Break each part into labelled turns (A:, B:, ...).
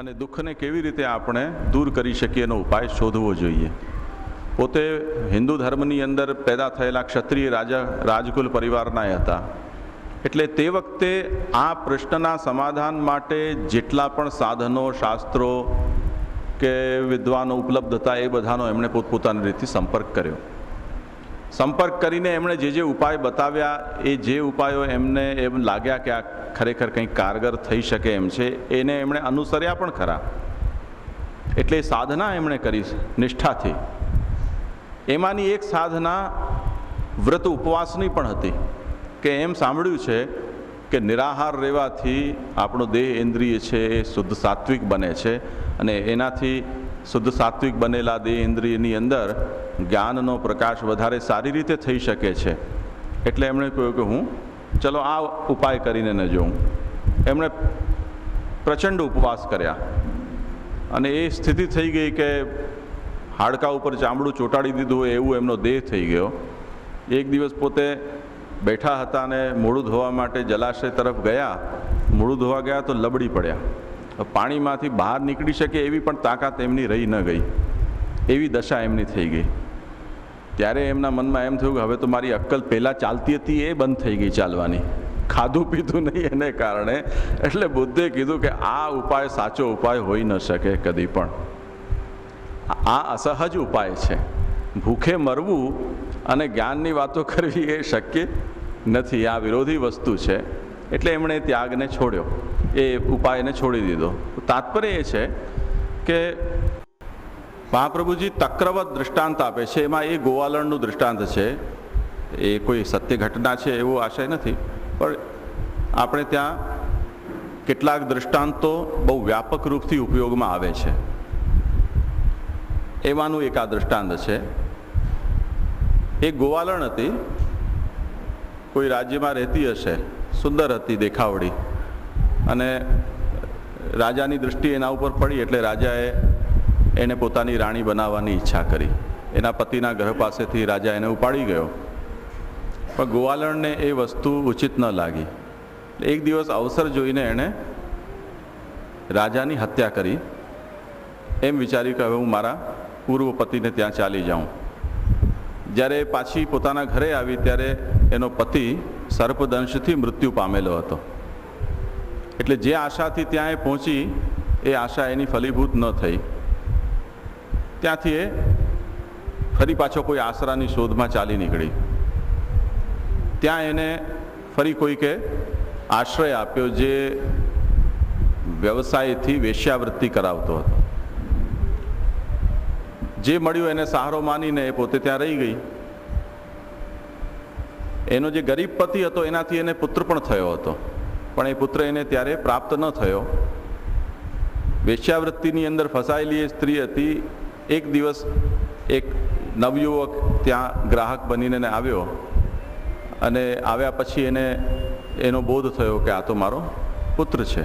A: અને દુઃખને કેવી રીતે આપણે દૂર કરી શકીએ એનો ઉપાય શોધવો જોઈએ. પોતે હિન્દુ ધર્મની અંદર પેદા થયેલા ક્ષત્રિય રાજા, રાજકુલ પરિવારના હતા. એટલે તે વખતે આ પ્રશ્નના સમાધાન માટે જેટલા પણ સાધનો, શાસ્ત્રો કે વિદ્વાનો ઉપલબ્ધ હતા એ બધાનો એમણે પોતપોતાની રીતે સંપર્ક કર્યો. સંપર્ક કરીને એમણે જે જે ઉપાય બતાવ્યા, એ જે ઉપાયો એમને એમ લાગ્યા કે આ ખરેખર કંઈક કારગર થઈ શકે એમ છે, એને એમણે અનુસર્યા પણ ખરા. એટલે સાધના એમણે કરી નિષ્ઠાથી. એમાંની એક સાધના વ્રત ઉપવાસની પણ હતી, કે એમ સાંભળ્યું છે કે નિરાહાર રહેવાથી આપણો દેહ ઇન્દ્રિય છે, એ શુદ્ધ સાત્વિક બને છે, અને એનાથી શુદ્ધ સાત્વિક બનેલા દેહ ઇન્દ્રિયની અંદર જ્ઞાનનો પ્રકાશ વધારે સારી રીતે થઈ શકે છે. એટલે એમણે કહ્યું કે હું, ચલો આ ઉપાય કરીને ન જોઉં. એમણે પ્રચંડ ઉપવાસ કર્યા. અને એ સ્થિતિ થઈ ગઈ કે હાડકા ઉપર ચામડું ચોંટાડી દીધું હોય એવું એમનો દેહ થઈ ગયો. એક દિવસ પોતે બેઠા હતા અને મોડું ધોવા માટે જલાશય તરફ ગયા. મોડું ધોવા ગયા તો લબડી પડ્યા. પાણીમાંથી બહાર નીકળી શકે એવી પણ તાકાત એમની રહી ન ગઈ. એવી દશા એમની થઈ ગઈ. ત્યારે એમના મનમાં એમ થયું કે હવે તો મારી અક્કલ પહેલાં ચાલતી હતી એ બંધ થઈ ગઈ ચાલવાની. ખાધું પીધું નહીં એને કારણે. એટલે બુદ્ધે કીધું કે આ ઉપાય સાચો ઉપાય હોઈ ન શકે કદી પણ. આ અસહજ ઉપાય છે. ભૂખે મરવું અને જ્ઞાનની વાતો કરવી એ શક્ય નથી. આ વિરોધી વસ્તુ છે. એટલે એમણે ત્યાગને છોડ્યો. એ ઉપાયને છોડી દીધો. તાત્પર્ય એ છે કે મહાપ્રભુજી તક્રવત દૃષ્ટાંત આપે છે. એમાં એ ગોવાલણનું દૃષ્ટાંત છે. એ કોઈ સત્ય ઘટના છે એવો આશય નથી. પણ આપણે ત્યાં કેટલાક દૃષ્ટાંતો બહુ વ્યાપક રૂપથી ઉપયોગમાં આવે છે. એમાંનું એક આ દૃષ્ટાંત છે. એ ગોવાલણ હતી. કોઈ રાજ્યમાં રહેતી હશે. સુંદર હતી, દેખાવડી. અને રાજાની દૃષ્ટિ એના ઉપર પડી એટલે રાજાએ એને પોતાની રાણી બનાવવાની ઈચ્છા કરી. એના પતિના ઘર પાસેથી રાજા એને ઉપાડી ગયો. પણ ગોવાલણને એ વસ્તુ ઉચિત ન લાગી. એક દિવસ અવસર જોઈને એણે રાજાની હત્યા કરી. એમ વિચાર્યું કે હવે હું મારા પૂર્વ પતિને ત્યાં ચાલી જાઉં. જ્યારે પાછી પોતાના ઘરે આવી ત્યારે એનો પતિ સર્પદંશથી મૃત્યુ પામેલો હતો. એટલે જે આશાથી ત્યાં એ પહોંચી, એ આશા એની ફલીભૂત ન થઈ. ત્યાંથી એ ફરી પાછો કોઈ આશરાની શોધમાં ચાલી નીકળી. ત્યાં એને ફરી કોઈકે આશ્રય આપ્યો જે વ્યવસાયથી વેશ્યાવૃત્તિ કરાવતો હતો. જે મળ્યું એને સહારો માનીને એ પોતે ત્યાં રહી ગઈ. એનો જે ગરીબ પતિ હતો એનાથી એને પુત્ર પણ થયો હતો. પણ એ પુત્ર એને ત્યારે પ્રાપ્ત ન થયો. વેશ્યાવૃત્તિની અંદર ફસાયેલી એ સ્ત્રી હતી. એક દિવસ એક નવયુવક ત્યાં ગ્રાહક બનીને આવ્યો અને આવ્યા પછી એને એનો બોધ થયો કે આ તો મારો પુત્ર છે.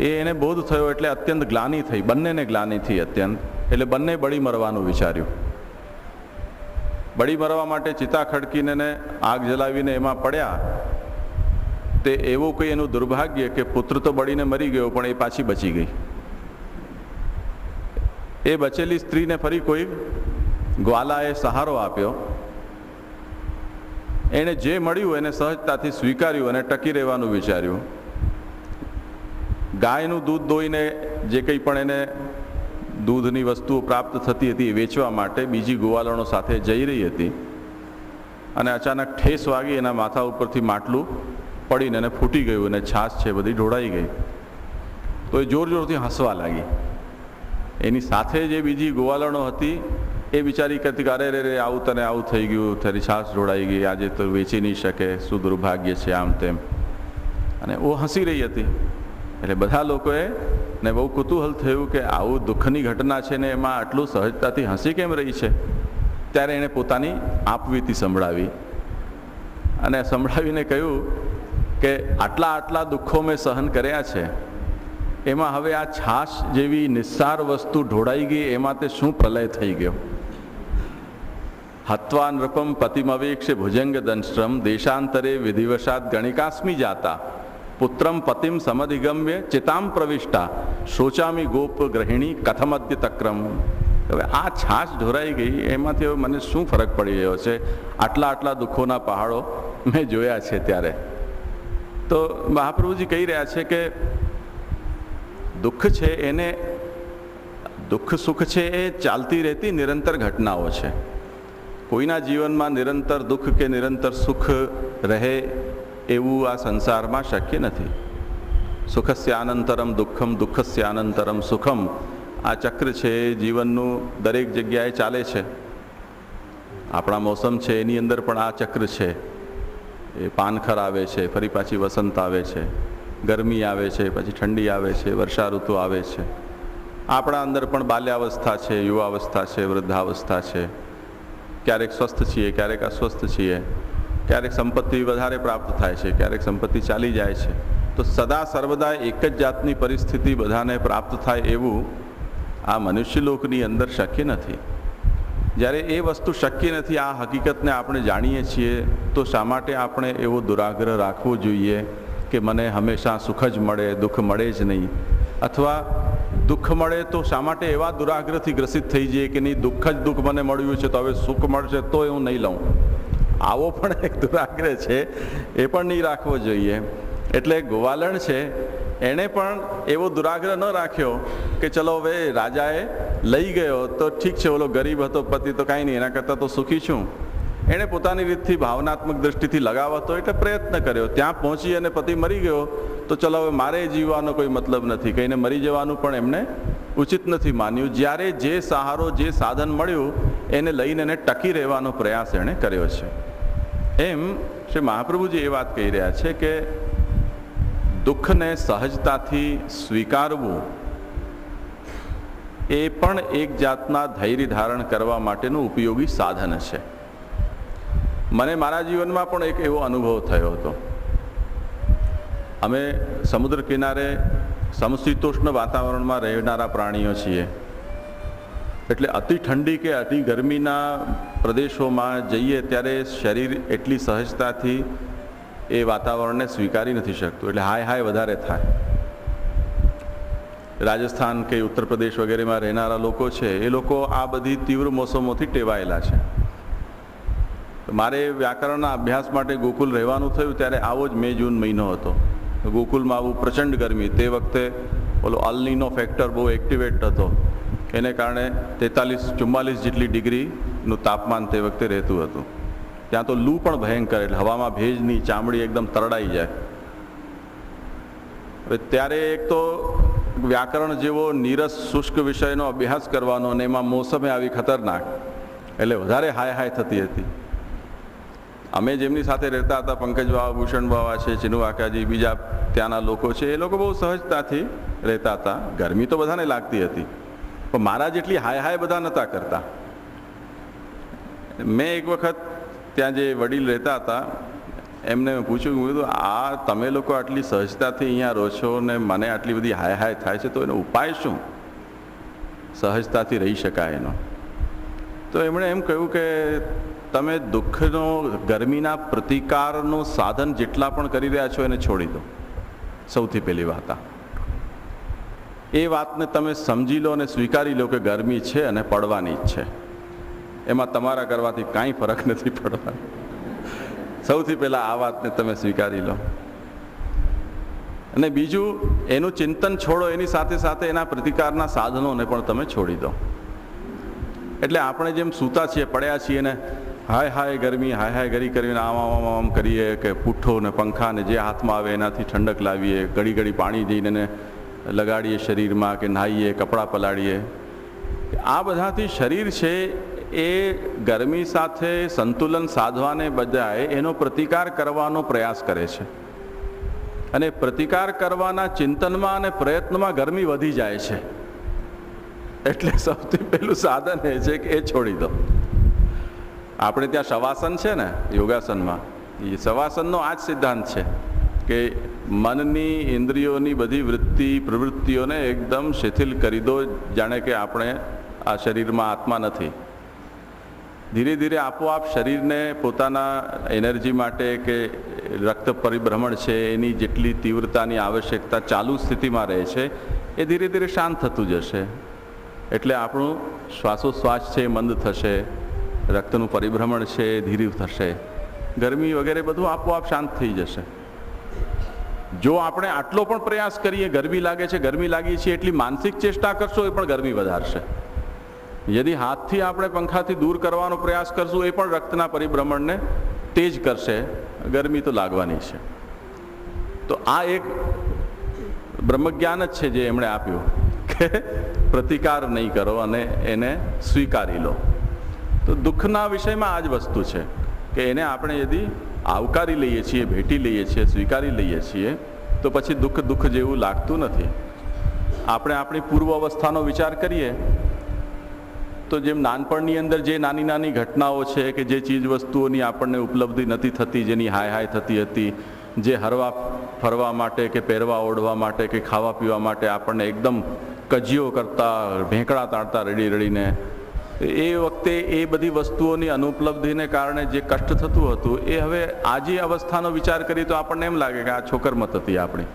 A: એ એને બોધ થયો એટલે અત્યંત ગ્લાની થઈ, બંનેને ગ્લાની થઈ અત્યંત. એટલે બંને બળી મરવાનું વિચાર્યું. બળી મરવા માટે ચિતા ખડકીને આગ જલાવીને એમાં પડ્યા. તે એવું કંઈ એનું દુર્ભાગ્ય કે પુત્ર તો બળીને મરી ગયો, પણ એ પાછી બચી ગઈ. એ બચેલી સ્ત્રીને ફરી કોઈ ગ્વાલાએ સહારો આપ્યો. એણે જે મળ્યું એને સહજતાથી સ્વીકાર્યું અને ટકી રહેવાનું વિચાર્યું. ગાયનું દૂધ દોઈને જે કંઈ પણ એને દૂધની વસ્તુઓ પ્રાપ્ત થતી હતી એ વેચવા માટે બીજી ગોવાલણો સાથે જઈ રહી હતી અને અચાનક ઠેસ વાગી એના માથા ઉપરથી માટલું પડીને એને ફૂટી ગયું અને છાશ છે બધી ઢોળાઈ ગઈ. તો એ જોર જોરથી હસવા લાગી. એની સાથે જે બીજી ગોવાલણો હતી, એ બિચારી કહેતી અરે રે રે આવું તને આવું થઈ ગયું, તારી છાશ ઢોળાઈ ગઈ, આજે તો વેચી નહીં શકે શું દુર્ભાગ્ય છે આમ તેમ. અને ઓ હસી રહી હતી. એટલે બધા લોકોએ ને બહુ કુતૂહલ થયું કે, આવું દુઃખની ઘટના છે ને, એમાં આટલું સહજતાથી હસી કેમ રહી છે? ત્યારે એણે પોતાની આપવીતી સંભળાવી. અને સંભળાવીને કહ્યું કે આટલા આટલા દુઃખો મેં સહન કર્યા છે, એમાં હવે આ છાશ જેવી નિસ્સાર વસ્તુ ઢોળાઈ ગઈ, એમાં તે શું પ્રલય થઈ ગયો? હત્વા નૃપમ પતિમવેક્ષે ભુજંગ દંશ્રમ, દેશાંતરે વિધિવશાત ગણિકાસ્મી જાતા, પુત્રમ પતિમ સમધિગમ્ય ચિતામ પ્રવિષ્ટા, શોચામી ગોપ ગ્રહિણી કથમદ્ય તક્રમ. હવે આ છાશ ઢોરાઈ ગઈ, એમાંથી હવે મને શું ફરક પડી રહ્યો છે? આટલા આટલા દુઃખોના પહાડો મેં જોયા છે ત્યારે. તો મહાપ્રભુજી કહી રહ્યા છે કે દુઃખ છે એને, દુઃખ સુખ છે એ ચાલતી રહેતી નિરંતર ઘટનાઓ છે. કોઈના જીવનમાં નિરંતર દુઃખ કે નિરંતર સુખ રહે એવું આ સંસારમાં શક્ય નથી. સુખસ્ય આનંતરમ દુઃખમ, દુઃખસ્ય આનંતરમ સુખમ. આ ચક્ર છે જીવનનું દરેક જગ્યાએ ચાલે છે. આપણા મોસમ છે એની અંદર પણ આ ચક્ર છે. એ પાનખર આવે છે, ફરી પાછી વસંત આવે છે, ગરમી આવે છે, પછી ઠંડી આવે છે વર્ષા ઋતુ આવે છે. આપણા અંદર પણ બાલ્યાવસ્થા છે, યુવાવસ્થા છે, વૃદ્ધાવસ્થા છે. ક્યારેક સ્વસ્થ છીએ, ક્યારેક અસ્વસ્થ છીએ. ક્યારેક સંપત્તિ વધારે પ્રાપ્ત થાય છે, ક્યારેક સંપત્તિ ચાલી જાય છે. તો સદા સર્વદા એક જ જાતની પરિસ્થિતિ બધાને પ્રાપ્ત થાય એવું આ મનુષ્ય લોકની અંદર શક્ય નથી. જ્યારે એ વસ્તુ શક્ય નથી, આ હકીકતને આપણે જાણીએ છીએ, તો શા માટે આપણે એવો દુરાગ્રહ રાખવો જોઈએ કે મને હંમેશા સુખ જ મળે, દુઃખ મળે જ નહીં? અથવા દુઃખ મળે તો શા માટે એવા દુરાગ્રહથી ગ્રસિત થઈ જઈએ કે નહીં, દુઃખ જ દુઃખ મને મળ્યું છે, તો હવે સુખ મળશે તો હું નહીં લઉં? આવો પણ એક દુરાગ્રહ છે, એ પણ નહીં રાખવો જોઈએ. એટલે ગોવાલણ છે, એણે પણ એવો દુરાગ્રહ ન રાખ્યો કે ચલો હવે રાજાએ લઈ ગયો તો ઠીક છે, ઓલો ગરીબ હતો, પતિ તો કાંઈ નહીં, એના કરતાં તો સુખી છું. એણે પોતાની રીતથી ભાવનાત્મક દ્રષ્ટિથી લગાવતો એટલે પ્રયત્ન કર્યો. ત્યાં પહોંચી અને પતિ મરી ગયો. તો ચલો હવે મારે જીવવાનો કોઈ મતલબ નથી. કહીને મરી જવાનું પણ એમને ઉચિત નથી માન્યું. જ્યારે જે સહારો, જે સાધન મળ્યું, એને લઈને એને ટકી રહેવાનો પ્રયાસ એણે કર્યો છે. એમ શ્રી મહાપ્રભુજી એ વાત કહી રહ્યા છે કે દુઃખને સહજતાથી સ્વીકારવું એ પણ એક જાતના ધૈર્ય ધારણ કરવા માટેનું ઉપયોગી સાધન છે. મને મારા જીવનમાં પણ એક એવો અનુભવ થયો હતો. અમે સમુદ્ર કિનારે સમશીતોષ્ણ વાતાવરણમાં રહેનારા પ્રાણીઓ છીએ. એટલે અતિ ઠંડી કે અતિ ગરમીના પ્રદેશોમાં જઈએ ત્યારે શરીર એટલી સહજતાથી એ વાતાવરણને સ્વીકારી નથી શકતું. એટલે હાય હાય વધારે થાય. રાજસ્થાન કે ઉત્તર પ્રદેશ વગેરેમાં રહેનારા લોકો છે, એ લોકો આ બધી તીવ્ર મોસમોથી ટેવાયેલા છે. મારે વ્યાકરણના અભ્યાસ માટે ગોકુલ રહેવાનું થયું ત્યારે આવો જ મે જૂન મહિનો હતો. ગોકુલમાં આવું પ્રચંડ ગરમી. તે વખતે ઓલો અલનીનો ફેક્ટર બહુ એક્ટિવેટ હતો. એને કારણે તેતાલીસ, ચુમ્માલીસ જેટલી ડિગ્રીનું તાપમાન તે વખતે રહેતું હતું. ત્યાં તો લૂ પણ ભયંકર, એટલે હવામાં ભેજની ચામડી એકદમ તરડાઈ જાય. હવે ત્યારે એક તો વ્યાકરણ જેવો નીરસ, શુષ્ક વિષયનો અભ્યાસ કરવાનો અને એમાં મોસમે આવી ખતરનાક, એટલે વધારે હાય હાય થતી હતી. અમે જેમની સાથે રહેતા હતા, પંકજ બાવા, ભૂષણ બાવા છે, ચિનુ આકાજી બીજા ત્યાંના લોકો છે, એ લોકો બહુ સહજતાથી રહેતા હતા. ગરમી તો બધાને લાગતી હતી, પણ મારા જેટલી હાય હાય બધા નહોતા કરતા. મેં એક વખત ત્યાં જે વડીલ રહેતા હતા એમને મેં પૂછ્યું મેં કીધું, આ તમે લોકો આટલી સહજતાથી અહીંયા રહો છો ને મને આટલી બધી હાય હાય થાય છે, તો એનો ઉપાય શું? સહજતાથી રહી શકાય એનો. તો એમણે એમ કહ્યું કે, તમે દુઃખનો, ગરમીના પ્રતિકારનું સાધન જેટલા પણ કરી રહ્યા છો, એને છોડી દો. સૌથી પહેલી વાત આ. એ વાતને તમે સમજી લો અને સ્વીકારી લો કે ગરમી છે અને પડવાની જ છે. એમાં તમારા કરવાથી કાંઈ ફરક નથી પડવાનો. સૌથી પહેલાં આ વાતને તમે સ્વીકારી લો. અને બીજું, એનું ચિંતન છોડો, એની સાથે સાથે એના પ્રતિકારના સાધનોને પણ તમે છોડી દો. એટલે આપણે જેમ સૂતા છીએ, પડ્યા છીએ ને હાય હાય ગરમી, હાય હાય ગરી કરીને આમ આમ આમ કરીએ કે પુઠ્ઠો ને પંખા ને જે હાથમાં આવે એનાથી ઠંડક લાવીએ ઘડી ઘડી પાણી જઈને લગાડીએ શરીરમાં કે નાહીએ, કપડાં પલાળીએ. આ બધાથી શરીર છે એ ગરમી સાથે સંતુલન સાધવાને બજાય એનો પ્રતિકાર કરવાનો પ્રયાસ કરે છે. અને પ્રતિકાર કરવાના ચિંતનમાં અને પ્રયત્નમાં ગરમી વધી જાય છે. એટલે સૌથી પહેલું સાધન એ છે કે એ છોડી દો. આપણે ત્યાં શવાસન છે ને, યોગાસનમાં. એ શવાસનનો આ જ સિદ્ધાંત છે કે મનની ઇન્દ્રિયોની બધી વૃત્તિ, પ્રવૃત્તિઓને એકદમ શિથિલ કરી દો, જાણે કે આપણે આ શરીરમાં આત્મા નથી. ધીરે ધીરે આપોઆપ શરીરને પોતાના એનર્જી માટે કે રક્ત પરિભ્રમણ છે, એની જેટલી તીવ્રતાની આવશ્યકતા ચાલુ સ્થિતિમાં રહે છે, એ ધીરે ધીરે શાંત થતું જશે. એટલે આપણું શ્વાસોશ્વાસ છે મંદ થશે, રક્તનું પરિભ્રમણ છે ધીરે થશે. ગરમી વગેરે બધું આપોઆપ શાંત થઈ જશે. જો આપણે આટલો પણ પ્રયાસ કરીએ, ગરમી લાગે છે, ગરમી લાગી છે, એટલી માનસિક ચેષ્ટા કરશો એ પણ ગરમી વધારશે. યદિ હાથથી આપણે પંખાથી દૂર કરવાનો પ્રયાસ કરશું, એ પણ રક્તના પરિભ્રમણને તેજ કરશે. ગરમી તો લાગવાની છે. તો આ એક બ્રહ્મજ્ઞાન જ છે જે એમણે આપ્યું કે પ્રતિકાર નહીં કરો અને એને સ્વીકારી લો. તો દુઃખના વિષયમાં આ જ વસ્તુ છે કે એને આપણે યદિ આવકારી લઈએ છીએ, ભેટી લઈએ છીએ, સ્વીકારી લઈએ છીએ, તો પછી દુઃખ દુઃખ જેવું લાગતું નથી. આપણે આપણી પૂર્વ અવસ્થાનો વિચાર કરીએ તો જેમ નાનપણની અંદર જે નાની નાની ઘટનાઓ છે કે જે ચીજ વસ્તુઓની આપણને ઉપલબ્ધિ નથી થતી, જેની હાય હાય થતી હતી, જે હરવા ફરવા માટે કે પહેરવા ઓઢવા માટે કે ખાવા પીવા માટે આપણને એકદમ કજીઓ કરતા, ભેંકડા તાણતા રડી રડીને, એ વખતે એ બધી વસ્તુઓની અનુપલબ્ધિને કારણે જે કષ્ટ થતું હતું, એ હવે આજે અવસ્થાનો વિચાર કરીએ તો આપણને એમ લાગે કે આ છોકરમત હતી આપણી.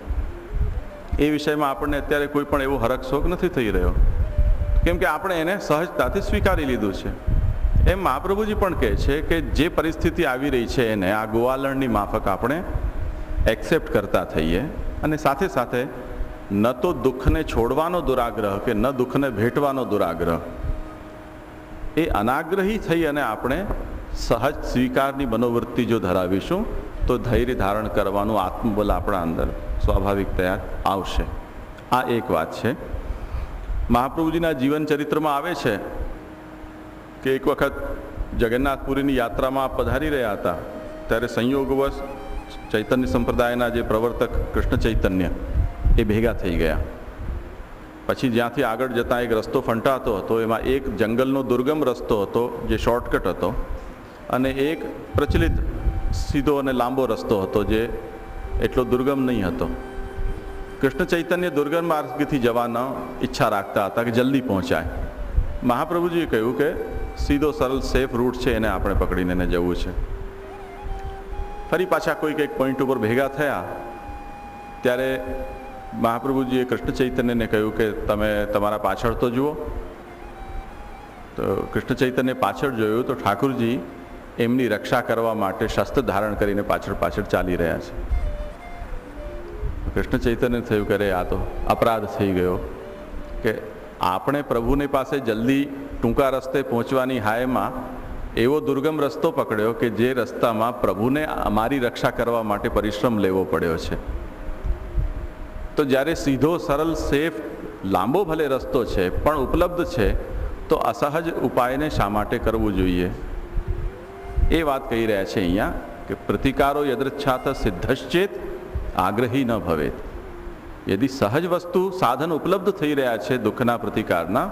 A: એ વિષયમાં આપણને અત્યારે કોઈ પણ એવો હરક શોખ નથી થઈ રહ્યો. કેમ કે આપણે એને સહજતાથી સ્વીકારી લીધું છે. એમ મહાપ્રભુજી પણ કહે છે કે જે પરિસ્થિતિ આવી રહી છે એને આ ગોવાલણની માફક આપણે એક્સેપ્ટ કરતા થઈએ અને સાથે સાથે ન તો દુઃખને છોડવાનો દુરાગ્રહ કે ન દુઃખને ભેટવાનો દુરાગ્રહ. એ અનાગ્રહી થઈ અને આપણે સહજ સ્વીકારની મનોવૃત્તિ જો ધરાવીશું, તો ધૈર્ય ધારણ કરવાનું આત્મબલ આપણા અંદર સ્વાભાવિક તૈયાર આવશે. આ એક વાત છે. મહાપ્રભુજીના જીવન ચરિત્રમાં આવે છે કે એક વખત જગન્નાથપુરીની યાત્રામાં પધારી રહ્યા હતા, ત્યારે સંયોગવશ ચૈતન્ય સંપ્રદાયના જે પ્રવર્તક કૃષ્ણ ચૈતન્ય એ ભેગા થઈ ગયા. પછી જ્યાંથી આગળ જતાં એક રસ્તો ફંટાતો હતો, એમાં એક જંગલનો દુર્ગમ રસ્તો હતો, જે શોર્ટકટ હતો, અને એક પ્રચલિત સીધો અને લાંબો રસ્તો હતો, જે એટલો દુર્ગમ નહીં હતો. કૃષ્ણ ચૈતન્ય દુર્ગમ માર્ગથી જવાના ઈચ્છા રાખતા હતા કે જલ્દી પહોંચાય. મહાપ્રભુજીએ કહ્યું કે સીધો સરળ સેફ રૂટ છે, એને આપણે પકડીને એને જવું છે. ફરી પાછા કોઈક એક પોઈન્ટ ઉપર ભેગા થયા, ત્યારે મહાપ્રભુજીએ કૃષ્ણ ચૈતન્યને કહ્યું કે તમે તમારા પાછળ તો જુઓ. તો કૃષ્ણ ચૈતન્ય પાછળ જોયું તો ઠાકુરજી એમની રક્ષા કરવા માટે શસ્ત્ર ધારણ કરીને પાછળ પાછળ ચાલી રહ્યા છે. કૃષ્ણ ચૈતન્ય થયું કરે આ તો અપરાધ થઈ ગયો. કે આપણે પ્રભુની પાસે જલ્દી ટૂંકા રસ્તે પહોંચવાની હાયમાં એવો દુર્ગમ રસ્તો પકડ્યો કે જે રસ્તામાં પ્રભુને અમારી રક્ષા કરવા માટે પરિશ્રમ લેવો પડ્યો છે. તો જ્યારે સીધો સરળ સેફ લાંબો ભલે રસ્તો છે પણ ઉપલબ્ધ છે, તો અસહજ ઉપાયને શા માટે કરવું જોઈએ? એ વાત કહી રહ્યા છે અહીંયા કે પ્રતિકારો યદૃચ્છાત સિદ્ધશ્ચેત આગ્રહી ન ભવેત યદિ સહજ વસ્તુ સાધન ઉપલબ્ધ થઈ રહ્યા છે દુઃખના પ્રતિકારના,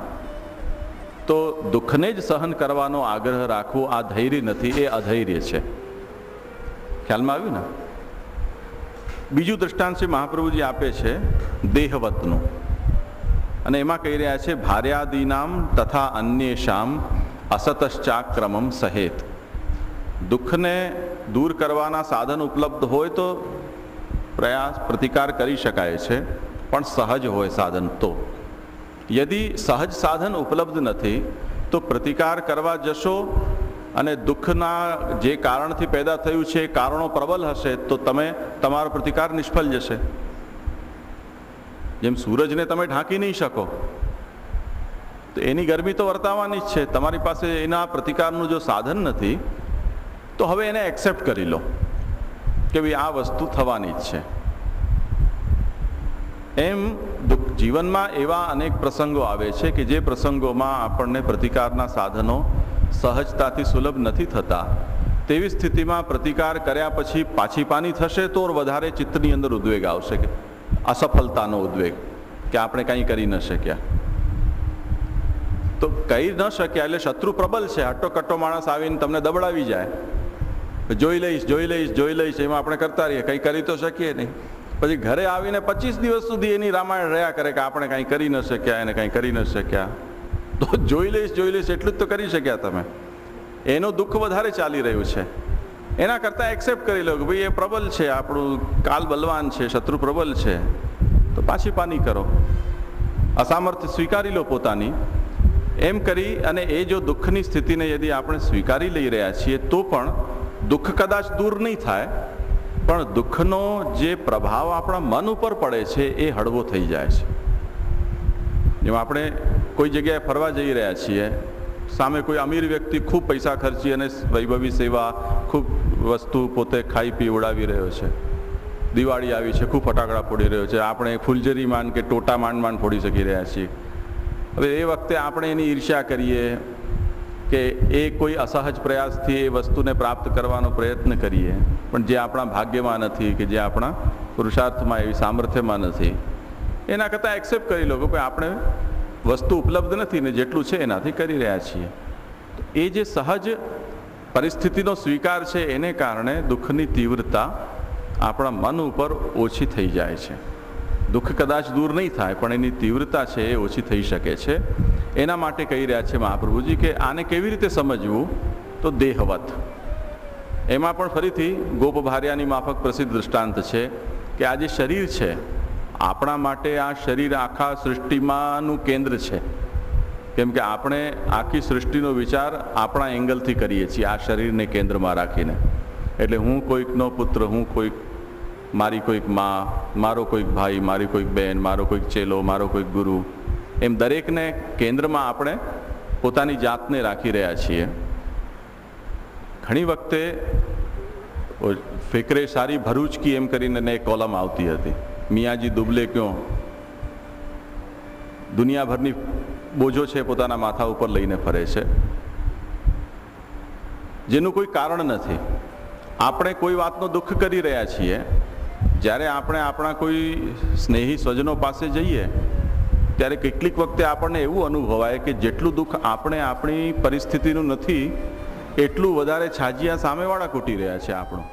A: તો દુઃખને જ સહન કરવાનો આગ્રહ રાખવો આ ધૈર્ય નથી, એ અધૈર્ય છે. ખ્યાલમાં આવ્યું ને? બીજું દ્રષ્ટાંત છે મહાપ્રભુજી આપે છે દેહવતનું. અને એમાં કહી રહ્યા છે, ભાર્યાદીનામ તથા અન્યેષામ અસતશ્ચાક્રમમ સહેત. દુઃખને દૂર કરવાના સાધન ઉપલબ્ધ હોય તો પ્રયાસ પ્રતિકાર કરી શકાય છે, પણ સહજ હોય સાધન તો. યદિ સહજ સાધન ઉપલબ્ધ નથી, તો પ્રતિકાર કરવા જશો અને દુઃખના જે કારણથી પેદા થયું છે, એ કારણો પ્રબલ હશે, તો તમે તમારો પ્રતિકાર નિષ્ફળ જશે. જેમ સૂરજને તમે ઢાંકી નહીં શકો, તો એની ગરમી તો વર્તાવાની જ છે. તમારી પાસે એના પ્રતિકારનું જો સાધન નથી, તો હવે એને એક્સેપ્ટ કરી લો. કે ભાઈ આ વસ્તુ થવાની જ છે. એમ જીવનમાં એવા અનેક પ્રસંગો આવે છે કે જે પ્રસંગોમાં આપણને પ્રતિકારના સાધનો સહજતાથી સુલભ નથી થતા. તેવી સ્થિતિમાં પ્રતિકાર કર્યા પછી પાછી પાની થશે તો વધારે ચિત્તની અંદર ઉદ્વેગ આવશે કે અસફળતાનો ઉદ્વેગ કે આપણે કંઈ કરી ન શક્યા. તો કહી ન શક્યા એટલે શત્રુ પ્રબલ છે. હટ્ટો કટ્ટો માણસ આવીને તમને દબડાવી જાય. જોઈ લઈશ જોઈ લઈશ જોઈ લઈશ, એમાં આપણે કરતા રહીએ. કંઈ કરી તો શકીએ નહીં. પછી ઘરે આવીને પચીસ દિવસ સુધી એની રામાયણ રહ્યા કરે કે આપણે કંઈ કરી ન શક્યા એને કંઈ કરી ન શક્યા. તો જોઈ લઈશ જોઈ લઈશ, એટલું જ તો કરી શક્યા તમે. એનું દુઃખ વધારે ચાલી રહ્યું છે. એના કરતાં એક્સેપ્ટ કરી લો કે ભાઈ એ પ્રબલ છે, આપણું કાલ બલવાન છે, શત્રુ પ્રબલ છે. તો પાછી પાની કરો. અસામર્થ્ય સ્વીકારી લો પોતાની. એમ કરી અને એ જો દુઃખની સ્થિતિને યદિ આપણે સ્વીકારી લઈ રહ્યા છીએ, તો પણ દુઃખ કદાચ દૂર નહીં થાય, પણ દુઃખનો જે પ્રભાવ આપણા મન ઉપર પડે છે, એ હળવો થઈ જાય છે. જેમ આપણે કોઈ જગ્યાએ ફરવા જઈ રહ્યા છીએ, સામે કોઈ અમીર વ્યક્તિ ખૂબ પૈસા ખર્ચી અને વૈભવી સેવા, ખૂબ વસ્તુ પોતે ખાઈ પી ઉડાવી રહ્યો છે. દિવાળી આવી છે, ખૂબ ફટાકડા ફોડી રહ્યો છે, આપણે ફૂલઝરી માન કે ટોટા માંડ માંડ ફોડી શકી રહ્યા છીએ. હવે એ વખતે આપણે એની ઈર્ષ્યા કરીએ કે એ કોઈ અસહજ પ્રયાસથી એ વસ્તુને પ્રાપ્ત કરવાનો પ્રયત્ન કરીએ. પણ જે આપણા ભાગ્યમાં નથી કે જે આપણા પુરુષાર્થમાં એવી સામર્થ્યમાં નથી. એના કરતાં એક્સેપ્ટ કરી લો કે આપણે વસ્તુ ઉપલબ્ધ નથી ને જેટલું છે એનાથી કરી રહ્યા છીએ. તો એ જે સહજ પરિસ્થિતિનો સ્વીકાર છે એને કારણે દુઃખની તીવ્રતા આપણા મન ઉપર ઓછી થઈ જાય છે. દુઃખ કદાચ દૂર નહીં થાય પણ એની તીવ્રતા છે એ ઓછી થઈ શકે છે. એના માટે કહી રહ્યા છે મહાપ્રભુજી કે આને કેવી રીતે સમજવું? તો દેહવત. એમાં પણ ફરીથી ગોપ ભાર્યાની માફક પ્રસિદ્ધ દૃષ્ટાંત છે કે આ જે શરીર છે, આપણા માટે આ શરીર આખા સૃષ્ટિમાંનું કેન્દ્ર છે. કેમ કે આપણે આખી સૃષ્ટિનો વિચાર આપણા એંગલથી કરીએ છીએ, આ શરીરને કેન્દ્રમાં રાખીને. એટલે હું કોઈકનો પુત્ર, હું કોઈક, મારી કોઈક મા, મારો કોઈક ભાઈ, મારી કોઈક બહેન મારો કોઈક ચેલો, મારો કોઈક ગુરુ એમ દરેકને કેન્દ્રમાં આપણે પોતાની જાતને રાખી રહ્યા છીએ. ઘણી વખતે ફિકરે સારી ભરૂચ કી એમ કરીને એક કોલમ આવતી હતી. મિયાજી દુબલે ક્યો? દુનિયાભરની બોજો છે પોતાના માથા ઉપર લઈને ફરે છે. જેનું કોઈ કારણ નથી. આપણે કોઈ વાતનો દુઃખ કરી રહ્યા છીએ. જ્યારે આપણે આપણા કોઈ સ્નેહી સ્વજનો પાસે જઈએ ત્યારે કેટલીક વખતે આપણને એવું અનુભવાય કે જેટલું દુઃખ આપણે આપણી પરિસ્થિતિનું નથી, એટલું વધારે છાજિયા સામેવાળા કૂટી રહ્યા છે આપણું.